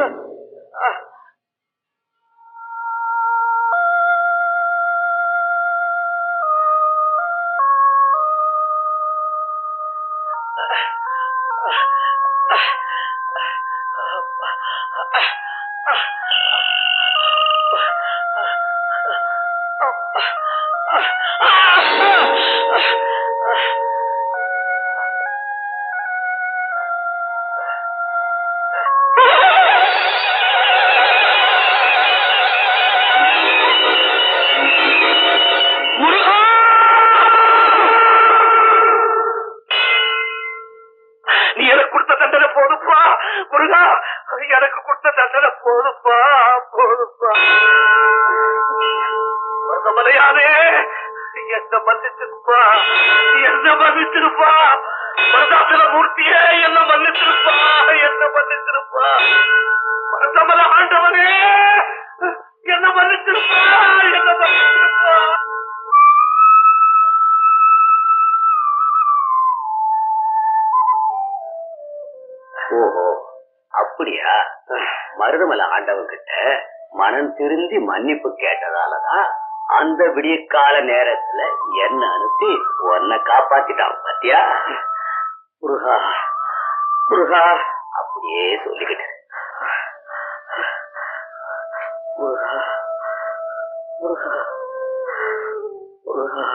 Listen. நீ எனக்கு கொடுத்த தண்டனை போதுப்பா. முருகா எனக்கு கொடுத்த தண்டனை போதுப்பா போதுப்பா. மலையானே என்ன மன்னிச்சிருப்பா என்ன மன்னிச்சிருப்பா. மருதாசல மூர்த்தி திருந்தி மன்னிப்பு கேட்டதாலதான் அந்த விடிய கால நேரத்துல என்ன அனுப்பி உன்னை காப்பாத்திட்டான் பாத்தியா? முருகா முருகா அப்படியே சொல்லிக்கிட்டு. முருகா முருகா முருகா.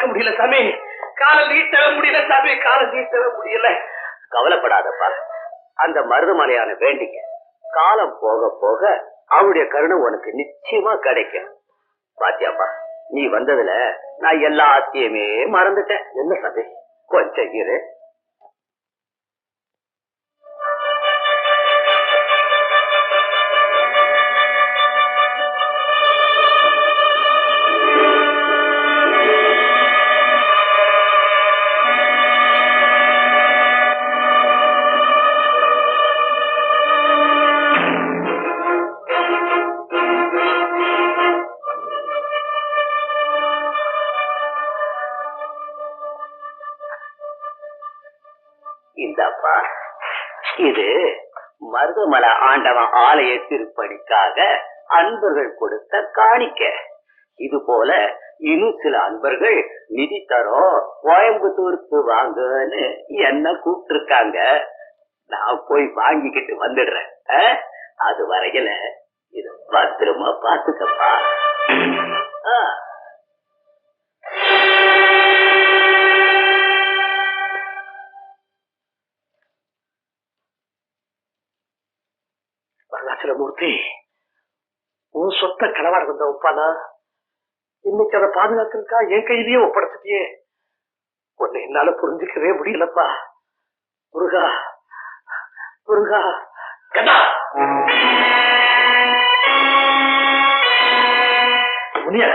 நடக்க முடியல சாமி. காலை நீட்டவே முடியல சாமி. காலை நீட்டவே முடியல. கவலைப்படாதப்பா. அந்த மருதமலையான வேண்டிக்க. காலம் போக போக அவருடைய கருணை உனக்கு நிச்சயமா கிடைக்கும். பாத்தியாப்பா நீ வந்ததுல நான் எல்லாத்தையுமே மறந்துட்டேன். என்ன சாமி? கொஞ்சம் இரு. இந்தப்பா. இது மருதமலை ஆண்டவன் ஆலய திருப்பணிக்காக அன்பர்கள் கொடுத்த காணிக்க. இது போல இன்னும் சில அன்பர்கள் நிதி தரோம் கோயம்புத்தூருக்கு வாங்கன்னு என்ன கூப்பிட்டுருக்காங்க. நான் போய் வாங்கிக்கிட்டு வந்துடுறேன். அது வரையில இது பத்திரமா பாத்துக்கப்பா ஆ உன் சொத்த களவாட வந்த உப்பானா? இன்னைக்கு அதை பாதுகாக்கிறதுக்கா என் கையிலேயே ஒப்படைச்சிட்டியே? உன்னை என்னால புரிஞ்சுக்கவே முடியலப்பா. முருகா முருகா. கண்ணா! முனிய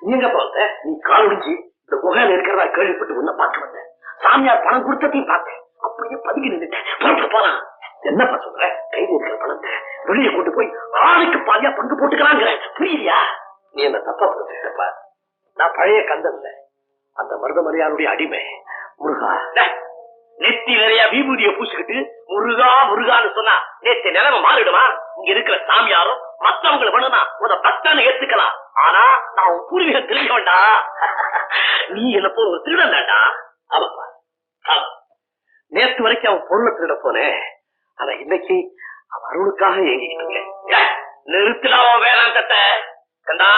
நீங்க பார்த்த நீ கால் ஒடிஞ்சு இந்த குகையில இருக்கிறதா கேள்விப்பட்டு உன்னை பார்க்க வந்தேன். சாமியார் பணம் கொடுத்ததையும் பார்த்தேன். அப்படியே பதுங்கி நின்றுட்டேன் புறப்பட்டு போலாம். என்னப்பா சொல்ற? கையில் இருக்கிற பணத்தை. வெளியே கொண்டு போய் ஆளுக்கு பாதியா பங்கு போட்டுக்கலாங்கிற. புரியலையா நீ என்ன தப்பா புரிஞ்சுக்கிட்டப்பா? நான் பழைய கந்தன் அந்த மருதமலையாருடைய அடிமை முருகா. நெத்தி நிறைய விபூதிய பூசிக்கிட்டு முருகா முருகான்னு சொன்னா நேத்து நிலைமை மாறிடுமா? இங்க இருக்கிற சாமியாரும் மத்தவங்களை வேணும்னா உன பக்தான்னு ஏத்துக்கலாம். ஆனா நான் உன் பூர்வீகம் தெரிஞ்ச வேண்டாம் நீ என்ன போல ஒரு திருடன் தாண்டா ஆமாப்பா ஆமா. நேத்து வரைக்கும் அவன் பொருளை திருட போனேன். ஆனா இன்னைக்கு அவன் அருளுக்காக ஏங்கிக்கிட்டு இருக்கேன். நிறுத்தினா வேளாந்தத்தை கண்டா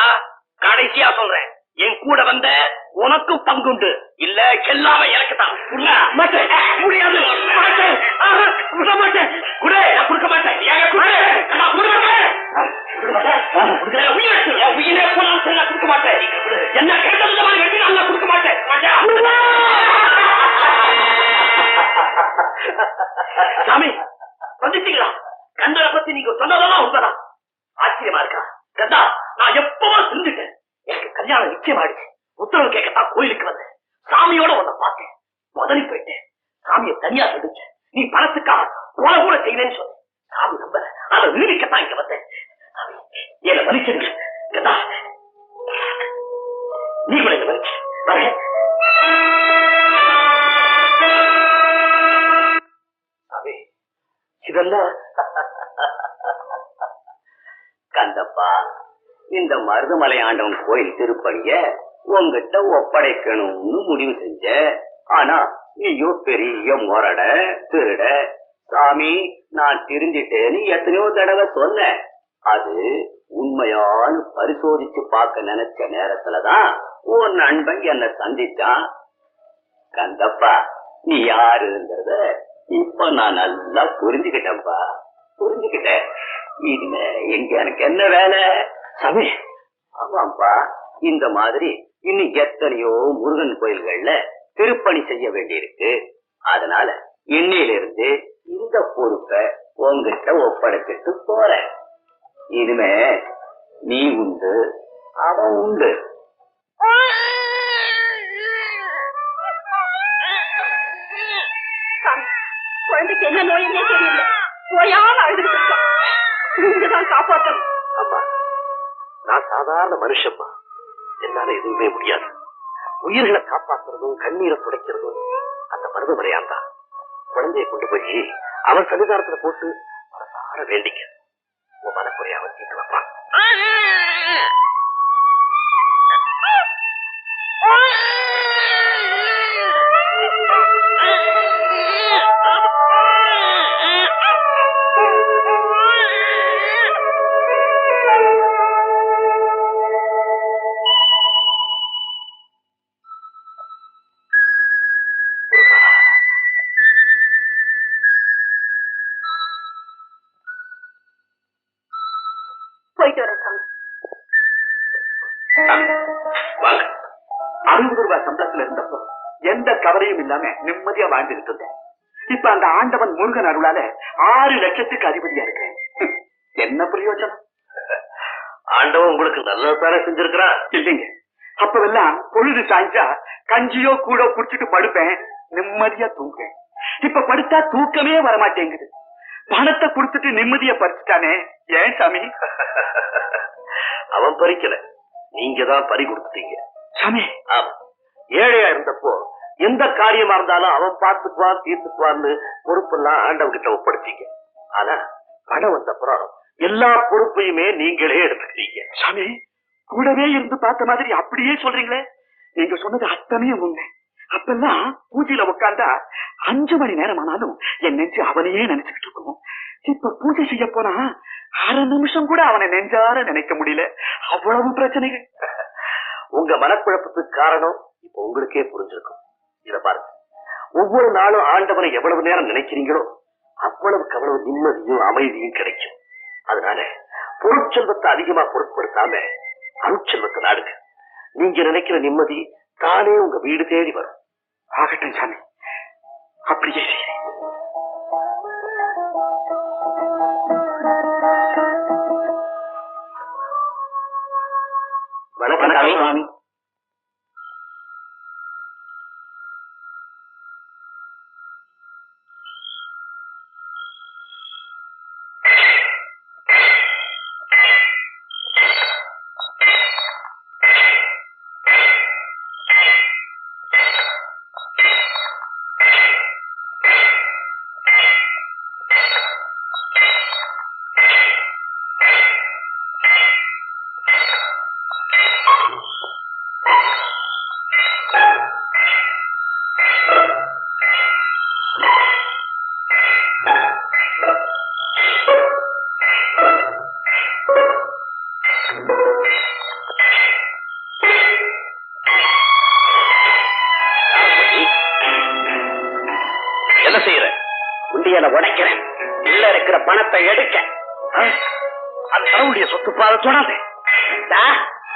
கடைசியா சொல்றேன். என் கூட வந்த உனக்கும் பங்குண்டு. இல்ல எல்லாமே எனக்கு தான் முடியாது. விட மாட்டேன். குடு நான் கொடுக்க மாட்டேன். ஏங்க உத்தரவு கேட்கத்தான் கோயிலுக்கு வந்தேன். சாமியோட உன்னை பார்த்தேன். முதலி போயிட்டேன். சாமியை தனியா சந்திச்சேன். நீ பணத்துக்காக கொலை கூட செய்வேன்னு சொன்னேன். சாமி நம்பல. அதை நிரூபிக்கத்தான் இங்க வந்தேன். என்ன மன்னிச்சிருங்க கந்தா நீ கூட என்ன மன்னிச்சு. வரேன். சாமி இதெல்லாம் கந்தப்பா இந்த மருதமலை ஆண்டவன் கோயில் திருப்பணிய உங்ககிட்ட ஒப்படைக்கணும்னு முடிவு செஞ்ச. ஆனா நீயோ பெரிய முரட திருட சாமி நான் திருந்திட்டேன்னு எத்தனையோ தடவை சொன்னேன் அது உண்மையான்னு பரிசோதிச்சு பார்க்க நினைச்ச நேரத்துலதான் உன் நண்பன் என்ன சந்திச்சான். கந்தப்பா நீ யாருங்கிறத இப்ப நான் நல்லா புரிஞ்சுக்கிட்டேன்ப்பா புரிஞ்சுக்கிட்டேன் இனிமே எங்க எனக்கு என்ன வேலை? சாமி. ஆமாப்பா இந்த மாதிரி இன்னும் எத்தனையோ முருகன் கோயில்கள்ல திருப்பணி செய்ய வேண்டியிருக்கு. அதனால இன்னையிலிருந்து இந்த பொறுப்பை உங்ககிட்ட ஒப்படைச்சிட்டு போறேன் இனிமே நீ உண்டு அவன் உண்டு. குழந்தைக்கு என்ன நோயினே தெரியல. ஓயாம அழுதுகிட்டு நீங்கதான் காப்பாத்தணும். அம்மா நான் சாதாரண மனுஷம்மா. என்னால எதுவுமே முடியாது. உயிர்களை காப்பாத்துறதும் கண்ணீரை துடைக்கிறதும் அந்த மருதமலையான் தான். குழந்தைய கொண்டு போய் அவன் சன்னிதானத்துல போட்டு மனசார வேண்டிக்க. உன் மனக்குறைய அவன் தீட்டு வைப்பான். போயிட்டு வரேன் சாமி. அறுபது ரூபாய் சம்பளத்துல இருந்தப்போ எந்த கவலையும் இல்லாம நிம்மதியா வாழ்ந்துகிட்டு இருந்தேன். இப்ப அந்த ஆண்டவன் முருகன் அருளால ஆறு லட்சத்துக்கு அதிபதியா இருக்கேன் என்ன பிரயோஜனம்? ஆண்டவன் உங்களுக்கு நல்லதானே செஞ்சிருக்கிறான் இல்லைங்க. அப்பவெல்லாம் பொழுது சாய்ஞ்சா கஞ்சியோ கூடோ குடிச்சிட்டு படுப்பேன் நிம்மதியா தூங்குவேன். இப்ப படுத்தா தூக்கமே வரமாட்டேங்குது. பணத்தை கொடுத்துட்டு நிம்மதிய பறிச்சுட்டானே ஏன் சாமி? அவன் பறிக்கல. நீங்க தான் பறி கொடுத்துட்டீங்க. சாமி. ஆமா. ஏழையா இருந்தப்போ எந்த காரியமா இருந்தாலும் அவன் பார்த்துக்குவான் தீர்த்துக்குவான்னு பொறுப்பெல்லாம் ஆண்டவன் கிட்ட ஒப்படைச்சீங்க. ஆனா பணம் வந்தப்புறம் எல்லா பொறுப்பையுமே நீங்களே எடுத்துக்கிறீங்க சாமி கூடவே இருந்து பார்த்த மாதிரி அப்படியே சொல்றீங்களே. நீங்க சொன்னது அத்தனையும் உண்மை. அப்பெல்லாம் பூஜையில உட்கார்ந்தா அஞ்சு மணி நேரம் ஆனாலும் என் நெஞ்சு அவனையே நினைச்சுக்கிட்டு இருக்கும். இப்ப பூஜை செய்ய போனா அரை நிமிஷம் கூட அவனை நெஞ்சார நினைக்க முடியல. அவ்வளவு பிரச்சனைகள். உங்க மனக்குழப்பத்துக்கு காரணம் இப்ப உங்களுக்கே புரிஞ்சிருக்கும். இத பாருங்க. ஒவ்வொரு நாளும் ஆண்டவனை எவ்வளவு நேரம் நினைக்கிறீங்களோ அவ்வளவுக்கு அவ்வளவு நிம்மதியும் அமைதியும் கிடைக்கும். அதனால பொருட்செல்வத்தை அதிகமா பொருட்படுத்தாம அருட்செல்வத்தை நாடுங்க. நீங்க நினைக்கிற நிம்மதி தானே உங்க வீடு தேடி வரும். ஆகட்டும் சாமி. அப்படியே Vanakkam, Vanakkam, Swami. உண்டியல உடைக்கிறேன். உள்ள இருக்கிற பணத்தை எடுக்க. அந்த கடவுளுடைய சொத்து பாதை தொடாது.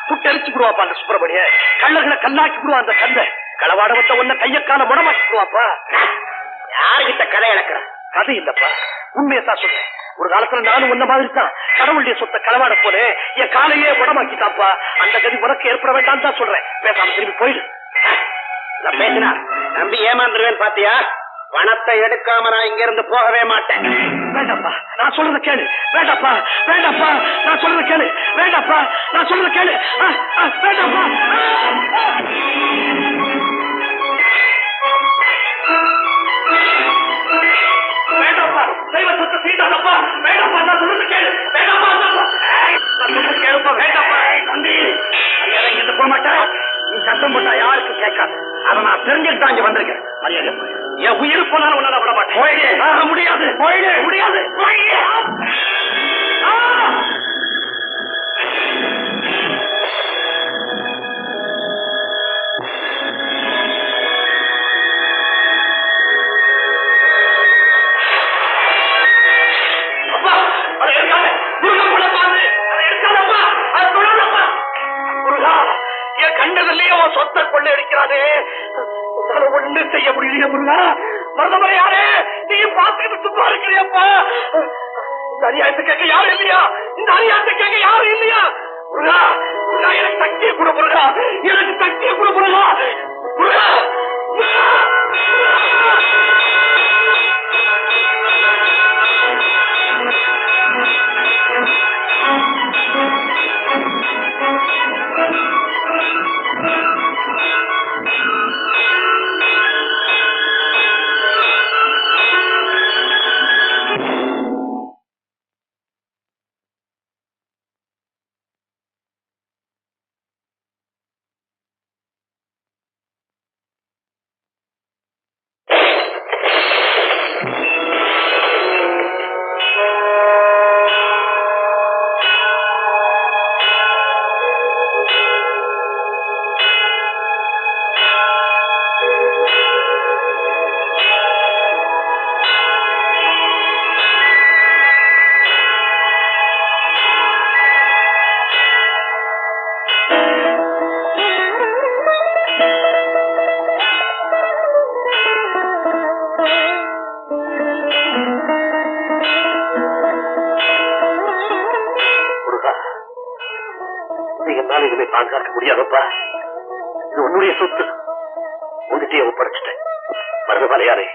புட்டரிச்சு விடுவாப்பா அந்த சுப்பிரமணிய. கள்ளர்களை கல்லாக்கி விடுவா அந்த கந்த களவாட வந்த ஒன்ன கையக்கால கால முடமாக்கி விடுவாப்பா. யாருகிட்ட கதை இழக்கிற? கதை இல்லப்பா. உண்மையை தான் சொல்றேன். ஒரு காலத்துல நானும் ஒன்ன மாதிரி தான். கடவுளுடைய சொத்தை களவாட போனேன் என் காலையே உடமாக்கிட்டாப்பா அந்த கதி உனக்கு ஏற்பட வேண்டாம் தான் சொல்றேன். பேசாம திரும்பி போயிடு. நான் பேசினா. நம்பி ஏமாந்துருவேன் பாத்தியா? பணத்தை எடுக்காம நான் இங்க இருந்து போகவே மாட்டேன். வேண்டாப்பா நான் சொல்றத கேளு. வேண்டாப்பா வேண்டாப்பா நான் சொல்றத கேளு. வேண்டாப்பா நான் சொல்றத கேளு. ஆ, ஆ, வேண்டாப்பா. ஆ, ஆ. வேண்டாப்பா தெய்வ சொத்தை சீட்டாதப்பா வேண்டாப்பா நான் சொல்றது கேளு. வேண்டாப்பா நான் சொல்~ ஏய், நான் சொல்றது கேளுப்பா. வேண்டாப்பா. தம்பி இங்கிருந்து போக மாட்டேன். நீ சத்தம் போட்டா யாருக்கும் கேட்காது. அதை நான் தெரிஞ்சுட்டு தான் இங்க வந்திருக்கேன். மரியாதை. என் உயிர் போனாலும் உன்னை நான் விட மாட்டேன். முடியாது. முடியாது. உன் சொத்தை கொள்ளை அடிக்கிறானே. உன்னால ஒண்ணு செய்ய முடியலையே முருகா. மருதமலையாரே நீ பார்த்துக்கிட்டு சும்மா இருக்கிறியப்பா இந்த அநியாயத்தை கேட்க யாரும் இல்லையா? இந்த அநியாயத்தை கேட்க யாரும் இல்லையா? முருகா முருகா எனக்கு சக்தியை கொடு முருகா. எனக்கு சக்தியை கொடு முருகா. முருகா! யாரையும் பாதுகாக்க முடியாதப்பா. இது உன்னுடைய சொத்து. உங்ககிட்டயே ஒப்படைச்சிட்டேன். மருந்து மலையாரே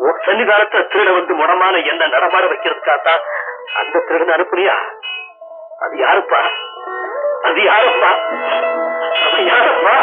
உன் சன்னிதானத்தை திருட வந்து முடமான என்ன நடமாற வைக்கிறதுக்காகத்தான் அந்த திருடன் அனுப்புறியா அது யாருப்பா? அது யாருப்பா? அது யாருப்பா?